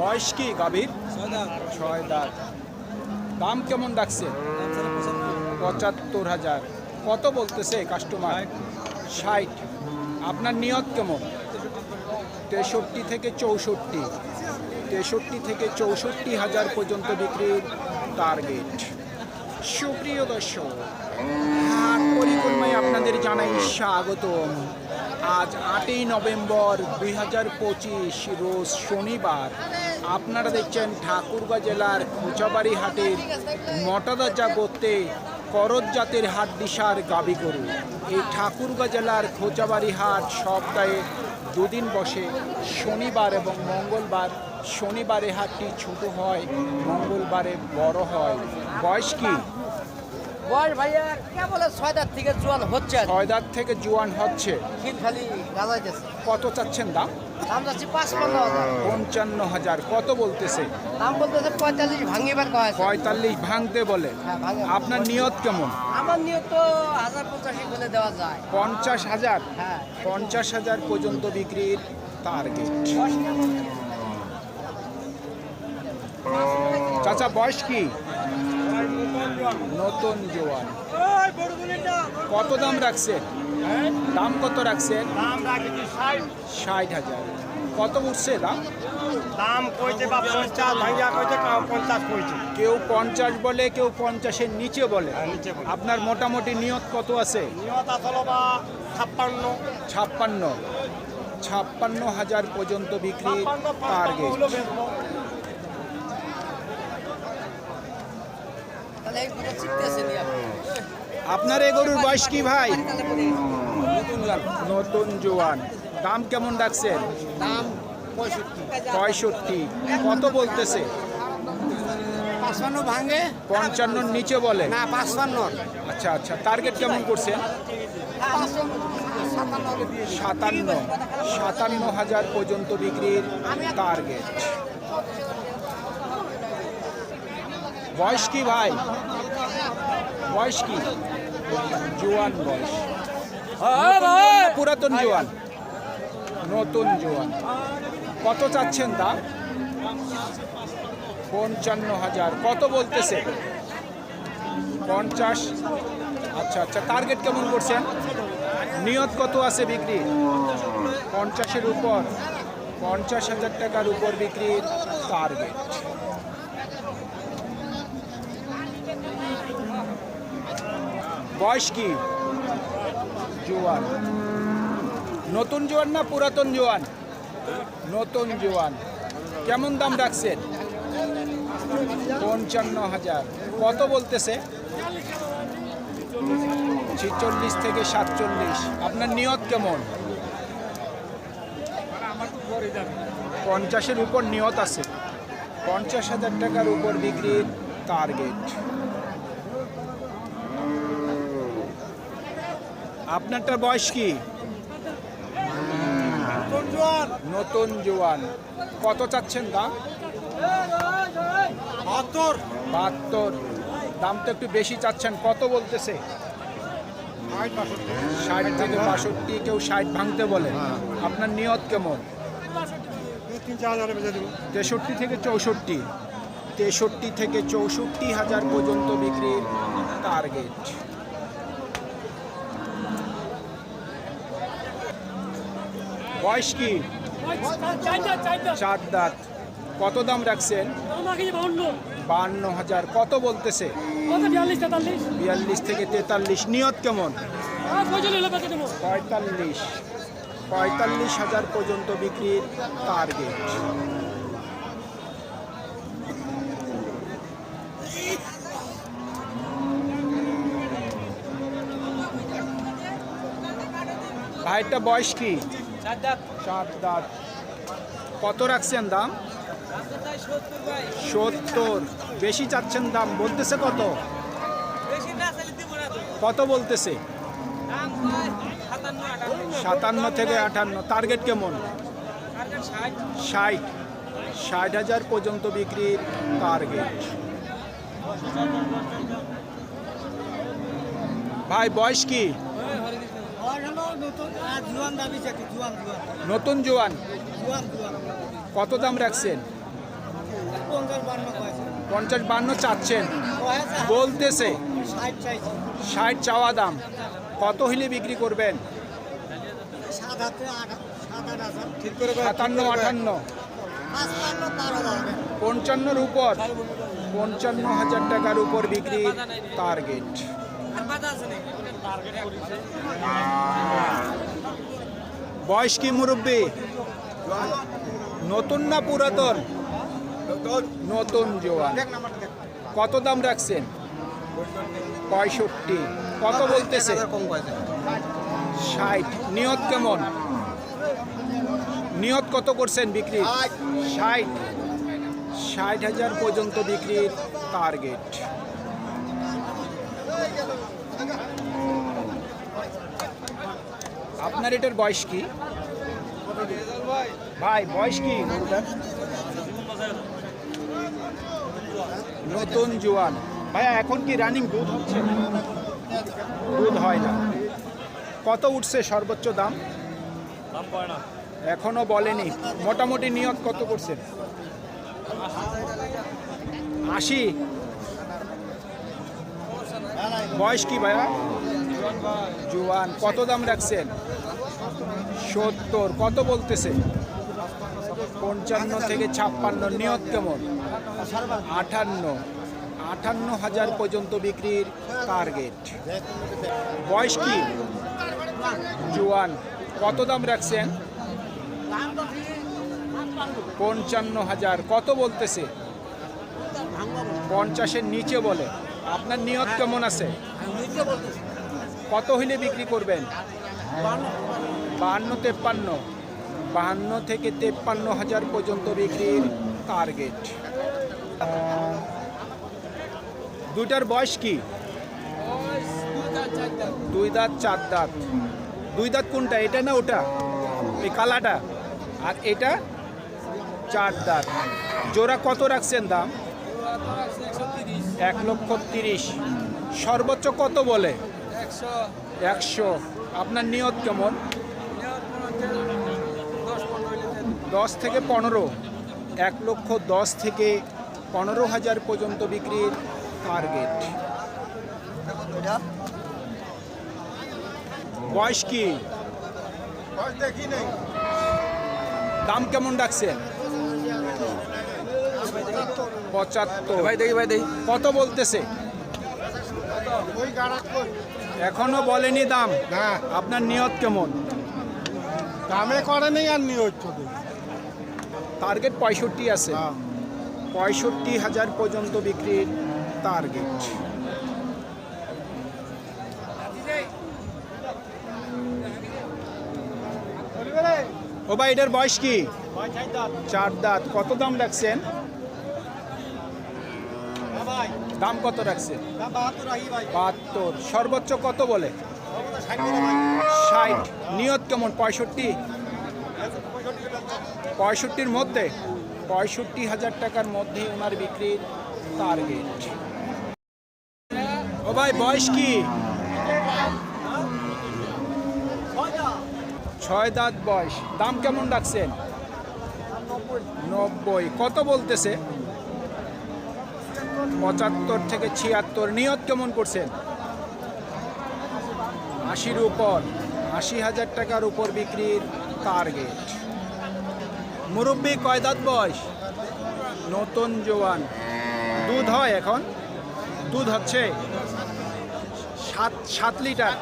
বয়স কি গাভীর? ছয় দাঁত দাম কেমন ডাকছে? পঁচাত্তর। হাজার। কত বলতেছে কাস্টমার ষাট। আপনার নিয়ত কেমন? তেষট্টি থেকে চৌষট্টি। তেষট্টি থেকে চৌষট্টি হাজার পর্যন্ত বিক্রির টার্গেট সুপ্রিয় দর্শক হাট পরিক্রমায় আপনাদের জানাই স্বাগতম। আজ আটই নভেম্বর দুই হাজার পঁচিশ রোজ শনিবার। আপনারা দেখছেন ঠাকুরগাঁ জেলার খোঁচাবাড়ি হাটের মটাদা করতে করজ জাতের হাট দিশার গাবি গরু। এই ঠাকুরগাঁ জেলার খোঁচাবাড়ি হাট সপ্তাহে দুদিন বসে, শনিবার এবং মঙ্গলবার। শনিবারে হাটটি ছোট হয়, মঙ্গলবারে বড় হয়। বয়স কি? বয়স ভাইয়া ছয় দাঁত থেকে জোয়ান হচ্ছে আর ছয় দাঁত থেকে জোয়ান হচ্ছে। খিল খালি গাজাইতেছে। কত চাচ্ছেন দাম? দাম হাজার। পঞ্চান্ন হাজার কত বলতেছে? দাম বলতেছে পঁয়তাল্লিশ ভাঙিবার কয় পঁয়তাল্লিশ ভাঙতে বলে। হ্যাঁ আপনার নিয়ত কেমন? আমার নিয়ত তো হাজার পঁচাশি বলে দেওয়া যায়। পঞ্চাশ হাজার? হ্যাঁ। পঞ্চাশ হাজার পর্যন্ত বিক্রির টার্গেট চাচা বয়স কি? নতুন জোয়ান। কত দাম রাখছেন দাম কত রাখছেন ষাট হাজার। কত উঠছে দাম? দাম কইছে বা পঞ্চাশ ভাইয়া কইছে পঞ্চাশ কইছে কেউ পঞ্চাশ বলে কেউ পঞ্চাশের নিচে বলে। হ্যাঁ। আপনার মোটামুটি নিয়ত কত আছে? নিয়ত আসলো বা ছাপ্পান্ন। ছাপ্পান্ন। ছাপ্পান্ন হাজার পর্যন্ত ছাপ্পান্ন টার্গেট আপনার এ গরুর বয়স কি ভাই? নতুন জোয়ান। দাম কেমন রাখছেন দাম পঁয়ষট্টি। কত বলতেছে? পাঁচপান্ন ভাঙে। পঞ্চান্নর নিচে বলে। না আচ্ছা আচ্ছা। টার্গেট কেমন করছেন সাতান্ন। সাতান্ন। সাতান্ন হাজার পর্যন্ত বিক্রির টার্গেট। বয়স কি ভাই? বয়স কি? জোয়ান বয়স। পুরাতন জোয়ান? নতুন জোয়ান। কত চাচ্ছেন তা? পঞ্চান্ন হাজার। কত বলতেছে? পঞ্চাশ। আচ্ছা আচ্ছা টার্গেট কেমন করছেন? নিয়ত কত আছে বিক্রি পঞ্চাশের উপর। পঞ্চাশ হাজার টাকার উপর বিক্রির টার্গেট বয়স কি জোয়ান। নতুন জোয়ান না পুরাতন জোয়ান? নতুন জোয়ান। কেমন দাম রাখছেন? পঞ্চান্ন হাজার। কত বলতেছে? ছিচল্লিশ থেকে সাতচল্লিশ। আপনার নিয়ত কেমন? পঞ্চাশের উপর নিয়ত আছে। পঞ্চাশ হাজার টাকার উপর বিক্রির টার্গেট আপনারটার বয়স কি? নতুন জোয়ান। কত চাচ্ছেন দাম? বাহাত্তর। বাহাত্তর। দাম তো একটু বেশি চাচ্ছেন। কত বলতেছে? ষাট থেকে বাষট্টি কেউ ষাট ভাঙতে বলে। আপনার নিয়ত কেমন? তেষট্টি থেকে চৌষট্টি। তেষট্টি থেকে চৌষট্টি হাজার পর্যন্ত বিক্রির টার্গেট বয়স কি? চার দাঁত। কত দাম রাখছেন? বান্ন হাজার। কত বলতেছে? বিয়াল্লিশ থেকে তেতাল্লিশ। নিয়ত কেমন? পঁয়তাল্লিশ। পঁয়তাল্লিশ হাজার পর্যন্ত বিক্রির টার্গেট ভাইটা বয়স কি? সাত দাঁত কত রাখছেন দাম? সত্তর বেশি চাচ্ছেন দাম বলতেছে কত? কত বলতেছে? সাতান্ন থেকে আটান্ন। টার্গেট কেমন? ষাট। ষাট হাজার পর্যন্ত বিক্রির টার্গেট। ভাই বয়স কি জুয়ান দাবি চাকরি জুয়ান জুয়ান নতুন জোয়ান? কত দাম রাখছেন? পঞ্চাশ বান্ন চাচ্ছেন। বলতেছে। ষাট চাওয়া দাম। কত হইলে বিক্রি করবেন? সাতান্ন আটান্ন। পঞ্চান্নর উপর। পঞ্চান্ন হাজার টাকার উপর বিক্রি টার্গেট। বয়স কি মুরব্বী? নতুন না পুরাতন? নতুন। জোয়ান। কত দাম রাখছেন? পঁয়ষট্টি। কত বলতেছে? ষাট। নিয়ত কেমন? নিয়ত কত করছেন বিক্রি? ষাট। ষাট। হাজার পর্যন্ত বিক্রির টার্গেট আপনার এটার বয়স কি? ভাই, বয়স কি? নতুন জোয়ান। ভাইয়া, এখন কি রানিং দুধ হচ্ছে? দুধ হয় না। কত উঠছে সর্বোচ্চ দাম? এখনও বলেনি। মোটামুটি নিয়ত কত করছেন আশি। বয়স কি ভাইয়া? জোয়ান, কত দাম রাখছেন? সত্তর, কত বলতেছে? পঞ্চান্ন থেকে ছাপ্পান্ন, নিয়ত কেমন? আটান্ন আটান্ন হাজার পর্যন্ত বিক্রির টার্গেট বয়স কি? জোয়ান, কত দাম রাখছেন? পঞ্চান্ন হাজার, কত বলতেছে? পঞ্চাশের নিচে বলে। আপনার নিয়ত কেমন আছে? কত হইলে বিক্রি করবেন? বাহান্ন তেপ্পান্ন। বাহান্ন থেকে তেপ্পান্ন হাজার পর্যন্ত বিক্রির টার্গেট দুইটার বয়স কি? দুই দাঁত, চার দাঁত। দুই দাঁত কোনটা, এটা না ওটা? এই কালাটা। আর এটা চার দাঁত। জোড়া কত রাখছেন দাম? এক লক্ষ তিরিশ। সর্বোচ্চ কত বলে? একশো। আপনার নিয়ত কেমন? দশ থেকে পনেরো। এক লক্ষ দশ থেকে পনেরো হাজার পর্যন্ত বিক্রির টার্গেট বয়স কি? দাম কেমন রাখছেন পঁচাত্তর। ভাই দেখি ভাই দেখি। কত বলতেছে? এখনও বলেনি দাম। না আপনার নিয়ত কেমন? দামে করে নেই আর নিয়ে হচ্ছে টার্গেট পঁয়ষট্টি আছে। পঁয়ষট্টি হাজার পর্যন্ত বিক্রির টার্গেট ও ভাই এটার বয়স কি? চার দাঁত। কত দাম রাখছেন? দাম কত রাখছে? বাহাত্তর সর্বোচ্চ কত বলে? ষাট নিয়ত কেমন? পঁয়ষট্টি? পঁয়ষট্টির মধ্যে? পঁয়ষট্টি হাজার টাকার মধ্যে ওনার বিক্রির টার্গেট ও ভাই বয়স কি? ছয় দাঁত বয়স। দাম কেমন রাখছেন? নব্বই। কত বলতেছে? পঁচাত্তর থেকে ছিয়াত্তর নিয়ত কেমন করছেন? আশির উপর, আশি হাজার টাকার উপর বিক্রির টার্গেট মুরব্বী কয়দাত বয়স? নতুন জোয়ান। দুধ হয় এখন? দুধ হচ্ছে? সাত সাত লিটার।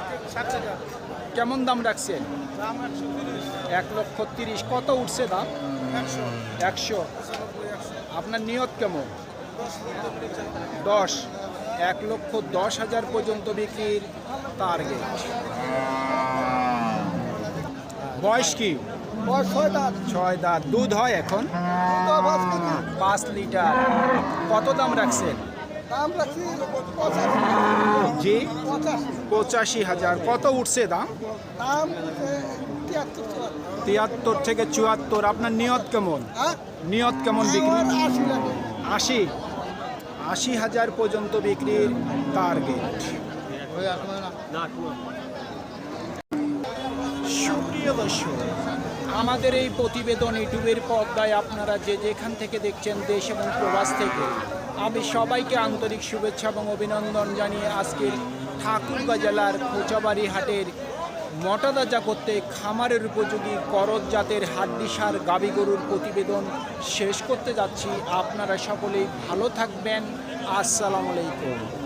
কেমন দাম রাখছেন? এক লক্ষ তিরিশ। কত উঠছে দাম? একশো। আপনার নিয়ত কেমন? দশ। এক লক্ষ দশ হাজার পর্যন্ত বিক্রির টার্গেট বয়স কি? ছয় দাঁত। দুধ হয় এখন? পাঁচ লিটার। কত দাম রাখছেন? জি। পঁচাশি। হাজার। কত উঠছে দাম? তিয়াত্তর থেকে চুয়াত্তর। আপনার নিয়ত কেমন? নিয়ত কেমন বিক্রি? আশি? আশি হাজার পর্যন্ত বিক্রির টার্গেট সুপ্রিয় দর্শক, আমাদের এই প্রতিবেদন ইউটিউবের পর্দায় আপনারা যে যেখান থেকে দেখছেন দেশ এবং প্রবাস থেকে, আমি সবাইকে আন্তরিক শুভেচ্ছা এবং অভিনন্দন জানিয়ে আজকের ঠাকুরগাঁ জেলার কোচাবাড়ি হাটের মটাদাজা করতে খামারের উপযোগী করজ জাতের হাড্ডিসার গাবি গরুর প্রতিবেদন শেষ করতে যাচ্ছি। আপনারা সকলেই ভালো থাকবেন। আসসালামু আলাইকুম।